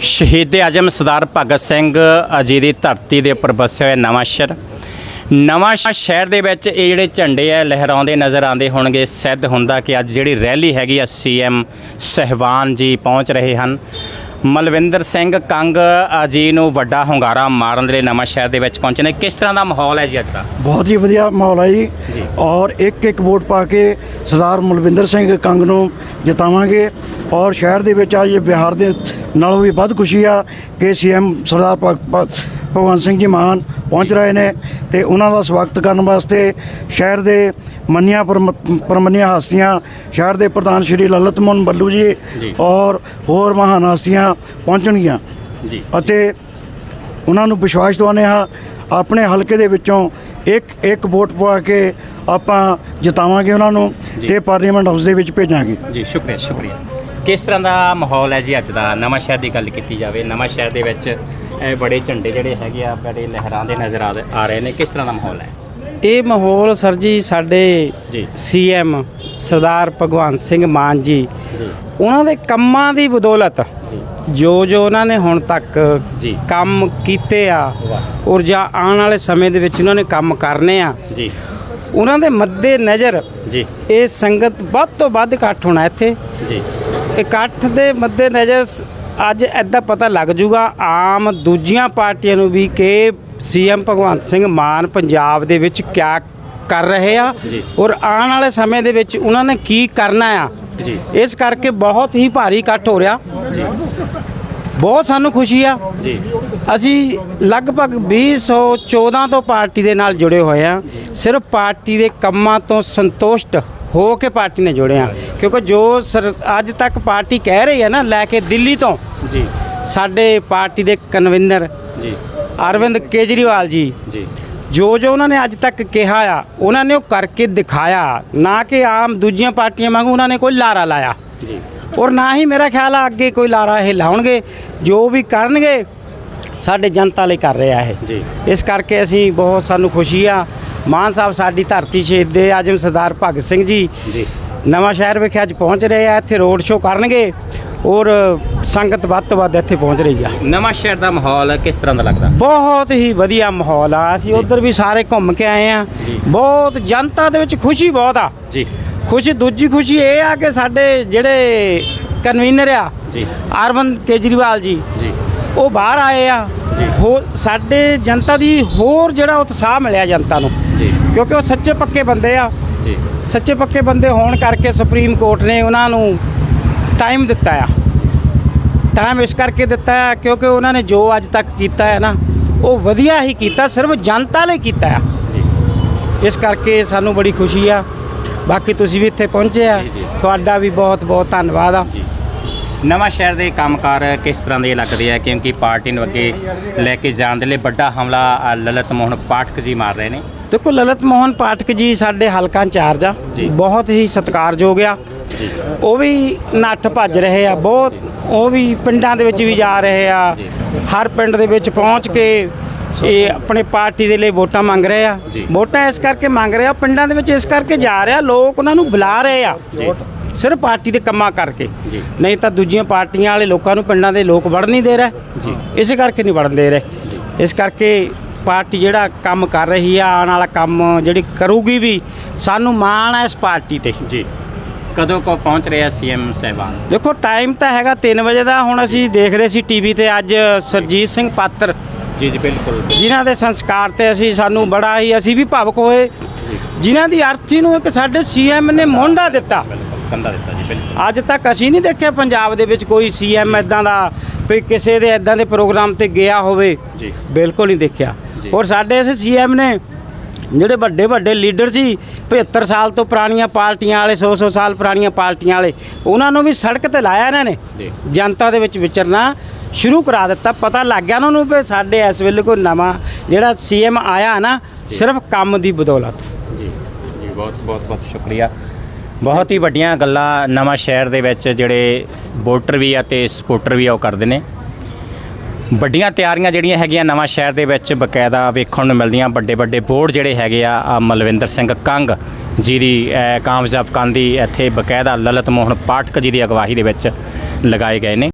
ਸ਼ਹੀਦ ਆਜਮ ਸਰਦਾਰ ਭਗਤ ਸਿੰਘ ਜੀ ਦੀ ਧਰਤੀ ਦੇ ਉੱਪਰ ਵਸਿਆ ਹੋਇਆ ਨਵਾਂ ਸ਼ਹਿਰ। ਨਵਾਂ ਸ਼ਹਿਰ ਦੇ ਵਿੱਚ ਇਹ ਜਿਹੜੇ ਝੰਡੇ ਆ, ਲਹਿਰਾਉਂਦੇ ਨਜ਼ਰ ਆਉਂਦੇ ਹੋਣਗੇ। ਸਿੱਧ ਹੁੰਦਾ ਕਿ ਅੱਜ ਜਿਹੜੀ ਰੈਲੀ ਹੈਗੀ ਆ ਸੀਐਮ ਸਹਿਬਾਨ ਜੀ ਪਹੁੰਚ ਰਹੇ ਹਨ। ਮਲਵਿੰਦਰ ਸਿੰਘ ਕੰਗ ਜੀ ਨੂੰ ਵੱਡਾ ਹੁੰਗਾਰਾ ਮਾਰਨ ਦੇ ਲਈ ਨਵਾਂ ਸ਼ਹਿਰ ਦੇ ਵਿੱਚ ਪਹੁੰਚੇ ਨੇ। ਕਿਸ ਤਰ੍ਹਾਂ ਦਾ ਮਾਹੌਲ ਹੈ ਜੀ ਅੱਜ ਦਾ? ਬਹੁਤ ਹੀ ਵਧੀਆ ਮਾਹੌਲ ਹੈ ਜੀ। ਔਰ ਇੱਕ ਇੱਕ ਵੋਟ ਪਾ ਕੇ ਸਰਦਾਰ ਮਲਵਿੰਦਰ ਸਿੰਘ ਕੰਗ ਨੂੰ ਜਿਤਾਵਾਂਗੇ। ਔਰ ਸ਼ਹਿਰ ਦੇ ਵਿੱਚ ਅੱਜ ਬਿਹਾਰ ਦੇ ਨਾਲੋਂ ਵੀ ਵੱਧ ਖੁਸ਼ੀ ਆ ਕਿ ਸੀਐਮ ਸਰਦਾਰ ਭਗ- ਭਗ- ਭਗਵੰਤ ਸਿੰਘ ਜੀ ਮਾਨ ਪਹੁੰਚ ਰਹੇ ਨੇ ਤੇ ਉਹਨਾਂ ਦਾ ਸਵਾਗਤ ਕਰਨ ਵਾਸਤੇ ਸ਼ਹਿਰ ਦੇ ਮੰਨਿਆ ਪਰਮੰਨਿਆ ਹਸਤੀਆਂ ਸ਼ਹਿਰ ਦੇ ਪ੍ਰਧਾਨ ਸ਼੍ਰੀ ਲਲਿਤ ਮੋਹਨ ਬੱਲੂ ਜੀ। ਔਰ ਹੋਰ ਮਹਾਨ ਹਸਤੀਆਂ ਪਹੁੰਚਣਗੀਆਂ। ਜੀ। ਅਤੇ ਉਹਨਾਂ ਨੂੰ ਵਿਸ਼ਵਾਸ ਦਿਵਾਉਂਦੇ ਹਾਂ ਆਪਣੇ ਹਲਕੇ ਦੇ ਵਿੱਚੋਂ ਇੱਕ ਇੱਕ ਵੋਟ ਪਵਾ ਕੇ ਆਪਾਂ ਜਿਤਾਵਾਂਗੇ ਉਹਨਾਂ ਨੂੰ। ਤੇ ਪਾਰਲੀਮੈਂਟ ਹਾਊਸ ਦੇ ਵਿੱਚ ਭੇਜਾਂਗੇ। ਜੀ ਸ਼ੁਕਰੀਆ ਸ਼ੁਕਰੀਆ। ਕਿਸ ਤਰ੍ਹਾਂ ਦਾ ਮਾਹੌਲ ਹੈ ਜੀ ਅੱਜ ਦਾ? ਨਵਾਂ ਸ਼ਹਿਰ ਦੀ ਗੱਲ ਕੀਤੀ ਜਾਵੇ ਨਵਾਂ ਸ਼ਹਿਰ ਦੇ ਵਿੱਚ ਇਹ ਬੜੇ ਝੰਡੇ ਜਿਹੜੇ ਹੈਗੇ ਆ ਬੜੇ ਲਹਿਰਾਉਂਦੇ ਨਜ਼ਰ ਆ ਆ ਰਹੇ ਨੇ। ਕਿਸ ਤਰ੍ਹਾਂ ਦਾ ਮਾਹੌਲ ਹੈ? ਇਹ ਮਾਹੌਲ ਸਰ ਜੀ ਸਾਡੇ ਜੀ। ਸੀਐਮ ਸਰਦਾਰ ਭਗਵੰਤ ਸਿੰਘ ਮਾਨ ਜੀ ਜੀ। ਉਹਨਾਂ ਦੇ ਕੰਮਾਂ ਦੀ ਬਦੌਲਤ ਜੋ। ਜੋ ਉਹਨਾਂ ਨੇ ਹੁਣ ਤੱਕ ਜੀ। ਕੰਮ ਕੀਤੇ ਆ। ਔਰ ਜਾਂ ਆਉਣ ਵਾਲੇ ਸਮੇਂ ਦੇ ਵਿੱਚ ਉਹਨਾਂ ਨੇ ਕੰਮ ਕਰਨੇ ਆ ਜੀ। ਉਹਨਾਂ ਦੇ ਮੱਦੇ ਨਜ਼ਰ ਜੀ। ਇਹ ਸੰਗਤ ਵੱਧ ਤੋਂ ਵੱਧ ਇਕੱਠ ਹੋਣਾ ਇੱਥੇ। ਜੀ। ਇਕੱਠ ਦੇ ਮੱਦੇ ਨਜ਼ਰ ਅੱਜ ਐਦਾਂ ਪਤਾ ਲੱਗ ਜੂਗਾ ਆਮ ਦੂਜੀਆਂ ਪਾਰਟੀਆਂ ਨੂੰ ਵੀ ਕਿ ਸੀਐਮ ਭਗਵੰਤ ਸਿੰਘ ਮਾਨ ਪੰਜਾਬ ਦੇ ਵਿੱਚ ਕਿਆ ਕਰ ਰਹੇ ਆ। ਔਰ ਆਉਣ ਵਾਲੇ ਸਮੇਂ ਦੇ ਵਿੱਚ ਉਹਨਾਂ ਨੇ ਕੀ ਕਰਨਾ ਆ। ਜੀ। ਇਸ ਕਰਕੇ ਬਹੁਤ ਹੀ ਭਾਰੀ ਇਕੱਠ ਹੋ ਰਿਹਾ। ਬਹੁਤ ਸਾਨੂੰ ਖੁਸ਼ੀ ਆ। ਜੀ। ਅਸੀਂ ਲਗਭਗ 2014 ਤੋਂ ਪਾਰਟੀ ਦੇ ਨਾਲ ਜੁੜੇ ਹੋਏ ਆ ਸਿਰਫ ਪਾਰਟੀ ਦੇ ਕੰਮਾਂ ਤੋਂ ਸੰਤੁਸ਼ਟ ਹੋ ਕੇ ਪਾਰਟੀ ਨੇ ਜੁੜੇ ਆ ਕਿਉਂਕਿ ਜੋ ਅੱਜ ਤੱਕ ਪਾਰਟੀ ਕਹਿ ਰਹੀ ਹੈ ਨਾ ਲੈ ਕੇ ਦਿੱਲੀ ਤੋਂ। ਜੀ। ਸਾਡੇ ਪਾਰਟੀ ਦੇ ਕਨਵੀਨਰ ਜੀ। ਅਰਵਿੰਦ ਕੇਜਰੀਵਾਲ ਜੀ। ਜੀ। ਜੋ ਜੋ ਉਹਨਾਂ ਨੇ ਅੱਜ ਤੱਕ ਕਿਹਾ ਆ ਉਹਨਾਂ ਨੇ ਉਹ ਕਰਕੇ ਦਿਖਾਇਆ। ਨਾ ਕਿ ਆਮ ਦੂਜੀਆਂ ਪਾਰਟੀਆਂ ਵਾਂਗੂ ਉਹਨਾਂ ਨੇ ਕੋਈ ਲਾਰਾ ਲਾਇਆ। ਜੀ। ਔਰ ਨਾ ਹੀ ਮੇਰਾ ਖਿਆਲ ਆ ਅੱਗੇ ਕੋਈ ਲਾਰਾ ਇਹ ਲਾਉਣਗੇ। ਜੋ ਵੀ ਕਰਨਗੇ ਸਾਡੇ ਜਨਤਾ ਲਈ ਕਰ ਰਿਹਾ ਇਹ। ਜੀ। ਇਸ ਕਰਕੇ ਅਸੀਂ ਬਹੁਤ ਸਾਨੂੰ ਖੁਸ਼ੀ ਆ। ਮਾਨ ਸਾਹਿਬ ਸਾਡੀ ਧਰਤੀ ਸ਼ਹੀਦ ਦੇ ਆਜਮ ਸਰਦਾਰ ਭਗਤ ਸਿੰਘ ਜੀ ਜੀ। ਨਵਾਂ ਸ਼ਹਿਰ ਵਿਖੇ ਅੱਜ ਪਹੁੰਚ ਰਹੇ ਆ। ਇੱਥੇ ਰੋਡ ਸ਼ੋਅ ਕਰਨਗੇ ਔਰ ਸੰਗਤ ਵੱਧ ਤੋਂ ਵੱਧ ਇੱਥੇ ਪਹੁੰਚ ਰਹੀ ਆ। ਨਵਾਂ ਸ਼ਹਿਰ ਦਾ ਮਾਹੌਲ ਕਿਸ ਤਰ੍ਹਾਂ ਦਾ ਲੱਗਦਾ? ਬਹੁਤ ਹੀ ਵਧੀਆ ਮਾਹੌਲ ਆ। ਅਸੀਂ ਉਧਰ ਵੀ ਸਾਰੇ ਘੁੰਮ ਕੇ ਆਏ ਆ। ਬਹੁਤ ਜਨਤਾ ਦੇ ਵਿੱਚ ਖੁਸ਼ੀ ਬਹੁਤ ਆ। ਜੀ। ਖੁਸ਼ੀ ਦੂਜੀ ਖੁਸ਼ੀ ਇਹ ਆ ਕਿ ਸਾਡੇ ਜਿਹੜੇ ਕਨਵੀਨਰ ਆ ਜੀ। ਅਰਵਿੰਦ ਕੇਜਰੀਵਾਲ ਜੀ ਜੀ। ਉਹ ਬਾਹਰ ਆਏ ਆ। ਹੋਰ ਸਾਡੇ ਜਨਤਾ ਦੀ ਹੋਰ ਜਿਹੜਾ ਉਤਸ਼ਾਹ ਮਿਲਿਆ ਜਨਤਾ ਨੂੰ। ਕਿਉਂਕਿ ਉਹ ਸੱਚੇ ਪੱਕੇ ਬੰਦੇ ਆ। ਜੀ। ਸੱਚੇ ਪੱਕੇ ਬੰਦੇ ਹੋਣ ਕਰਕੇ ਸੁਪਰੀਮ ਕੋਰਟ ਨੇ ਉਹਨਾਂ ਨੂੰ ਟਾਈਮ ਦਿੱਤਾ ਆ। ਟਾਈਮ ਇਸ ਕਰਕੇ ਦਿੱਤਾ ਆ ਕਿਉਂਕਿ ਉਹਨਾਂ ਨੇ ਜੋ ਅੱਜ ਤੱਕ ਕੀਤਾ ਹੈ ਨਾ ਉਹ ਵਧੀਆ ਹੀ ਕੀਤਾ ਸਿਰਫ ਜਨਤਾ ਲਈ ਕੀਤਾ ਆ। ਜੀ। ਇਸ ਕਰਕੇ ਸਾਨੂੰ ਬੜੀ ਖੁਸ਼ੀ ਆ। ਬਾਕੀ ਤੁਸੀਂ ਵੀ ਇੱਥੇ ਪਹੁੰਚੇ ਆ। ਤੁਹਾਡਾ ਵੀ ਬਹੁਤ ਬਹੁਤ ਧੰਨਵਾਦ ਆ। ਜੀ। ਨਵਾਂ ਸ਼ਹਿਰ ਦੇ ਕੰਮਕਾਰ ਕਿਸ ਤਰ੍ਹਾਂ ਦੇ ਲੱਗਦੇ ਆ? ਕਿਉਂਕਿ ਪਾਰਟੀ ਨੂੰ ਅੱਗੇ ਲੈ ਕੇ ਜਾਣ ਦੇ ਲਈ ਵੱਡਾ ਹਮਲਾ ਅ, ਲਲਿਤ ਮੋਹਨ ਪਾਠਕ ਜੀ ਮਾਰ ਰਹੇ ਨੇ। ਦੇਖੋ ਲਲਿਤ ਮੋਹਨ ਪਾਠਕ ਜੀ ਸਾਡੇ ਹਲਕਾ ਇੰਚਾਰਜ ਆ। ਜੀ। ਬਹੁਤ ਹੀ ਸਤਿਕਾਰਯੋਗ ਆ। ਜੀ। ਉਹ ਵੀ ਨੱਠ ਭੱਜ ਰਹੇ ਆ ਬਹੁਤ ਉਹ ਵੀ ਪਿੰਡਾਂ ਦੇ ਵਿੱਚ ਵੀ ਜਾ ਰਹੇ ਆ। ਜੀ। ਹਰ ਪਿੰਡ ਦੇ ਵਿੱਚ ਪਹੁੰਚ ਕੇ ਇਹ ਆਪਣੇ ਪਾਰਟੀ ਦੇ ਲਈ ਵੋਟਾਂ ਮੰਗ ਰਹੇ ਆ। ਜੀ। ਵੋਟਾਂ ਇਸ ਕਰਕੇ ਮੰਗ ਰਹੇ ਆ ਪਿੰਡਾਂ ਦੇ ਵਿੱਚ ਇਸ ਕਰਕੇ ਜਾ ਰਿਹਾ ਲੋਕ ਉਹਨਾਂ ਨੂੰ ਬੁਲਾ ਰਹੇ ਆ। ਜੀ। ਸਿਰਫ ਪਾਰਟੀ ਦੇ ਕੰਮਾਂ ਕਰਕੇ। ਨਹੀਂ ਤਾਂ ਦੂਜੀਆਂ ਪਾਰਟੀਆਂ ਵਾਲੇ ਲੋਕਾਂ ਨੂੰ ਪਿੰਡਾਂ ਦੇ ਲੋਕ ਵੜ ਨਹੀਂ ਦੇ ਰਹੇ। ਜੀ। ਇਸੇ ਕਰਕੇ ਨਹੀਂ ਵੜਨ ਦੇ ਰਹੇ। ਇਸ ਕਰਕੇ ਪਾਰਟੀ ਜਿਹੜਾ ਕੰਮ ਕਰ ਰਹੀ ਆ ਆਉਣ ਵਾਲਾ ਕੰਮ ਜਿਹੜੀ ਕਰੂਗੀ ਵੀ ਸਾਨੂੰ ਮਾਣ ਹੈ ਇਸ ਪਾਰਟੀ ਤੇ। ਜੀ। ਕਦੋਂ ਕੋ ਪਹੁੰਚ ਰਿਹਾ ਸੀਐਮ ਸਹਿਬਾਨ? ਦੇਖੋ ਟਾਈਮ ਤਾਂ ਹੈਗਾ 3 ਵਜੇ ਦਾ ਹੁਣ ਅਸੀਂ ਦੇਖਦੇ ਸੀ ਟੀਵੀ ਤੇ ਅੱਜ ਸਰਜੀਤ ਸਿੰਘ ਪਾਤਰ। ਜੀ ਜੀ ਬਿਲਕੁਲ। ਜਿਨ੍ਹਾਂ ਦੇ ਸੰਸਕਾਰ ਤੇ ਅਸੀਂ ਸਾਨੂੰ ਬੜਾ ਹੀ ਅਸੀਂ ਵੀ ਭਾਵਕ ਹੋਏ। ਜਿਨ੍ਹਾਂ ਦੀ ਅਰਥੀ ਨੂੰ ਇੱਕ ਸਾਡੇ ਸੀਐਮ ਨੇ ਮੋਢਾ ਦਿੱਤਾ। ਕੰਦਾ ਦਿੱਤਾ ਜੀ ਬਿਲਕੁਲ। ਅੱਜ ਤੱਕ ਅਸੀਂ ਨਹੀਂ ਦੇਖਿਆ ਪੰਜਾਬ ਦੇ ਵਿੱਚ ਕੋਈ ਸੀਐਮ ਇਦਾਂ ਦਾ ਵੀ ਕਿਸੇ ਦੇ ਇਦਾਂ ਦੇ ਪ੍ਰੋਗਰਾਮ ਤੇ ਗਿਆ ਹੋਵੇ। ਜੀ। ਬਿਲਕੁਲ ਨਹੀਂ ਦੇਖਿਆ। ਜੀ। ਔਰ ਸਾਡੇ ਇਸ ਸੀਐਮ ਨੇ ਜਿਹੜੇ ਵੱਡੇ ਵੱਡੇ ਲੀਡਰ ਸੀ 75 ਸਾਲ ਤੋਂ ਪੁਰਾਣੀਆਂ ਪਾਰਟੀਆਂ ਵਾਲੇ 100 100 ਸਾਲ ਪੁਰਾਣੀਆਂ ਪਾਰਟੀਆਂ ਵਾਲੇ ਉਹਨਾਂ ਨੂੰ ਵੀ ਸੜਕ ਤੇ ਲਾਇਆ ਇਹਨਾਂ ਨੇ। ਜੀ। ਜਨਤਾ ਦੇ ਵਿੱਚ ਵਿਚਰਨਾ ਸ਼ੁਰੂ ਕਰਾ ਦਿੱਤਾ। ਪਤਾ ਲੱਗ ਗਿਆ ਉਹਨਾਂ ਨੂੰ ਵੀ ਸਾਡੇ ਇਸ ਵੇਲੇ ਕੋਈ ਨਵਾਂ ਜਿਹੜਾ ਸੀਐਮ ਆਇਆ ਨਾ ਸਿਰਫ ਕੰਮ ਦੀ ਬਦੌਲਤ। ਜੀ। ਜੀ ਬਹੁਤ ਬਹੁਤ ਬਹੁਤ ਸ਼ੁਕਰੀਆ। ਬਹੁਤ ਹੀ ਵੱਡੀਆਂ ਗੱਲਾਂ ਨਵਾਂ ਸ਼ਹਿਰ ਦੇ ਵਿੱਚ ਜਿਹੜੇ ਵੋਟਰ ਵੀ ਆ ਤੇ ਸਪੋਰਟਰ ਵੀ ਆ ਉਹ ਕਰਦੇ ਨੇ। ਵੱਡੀਆਂ ਤਿਆਰੀਆਂ ਜਿਹੜੀਆਂ ਹੈਗੀਆਂ ਨਵਾਂ ਸ਼ਹਿਰ ਦੇ ਵਿੱਚ ਬਕਾਇਦਾ ਵੇਖਣ ਨੂੰ ਮਿਲਦੀਆਂ। ਵੱਡੇ ਵੱਡੇ ਬੋਰਡ ਜਿਹੜੇ ਹੈਗੇ ਆ ਮਲਵਿੰਦਰ ਸਿੰਘ ਕੰਗ ਜੀ ਦੀ ਕਾਮਯਾਬ ਕਰਨ ਇੱਥੇ ਬਕਾਇਦਾ ਲਲਤ ਮੋਹਨ ਪਾਠਕ ਜੀ ਦੀ ਅਗਵਾਈ ਦੇ ਵਿੱਚ ਲਗਾਏ ਗਏ ਨੇ।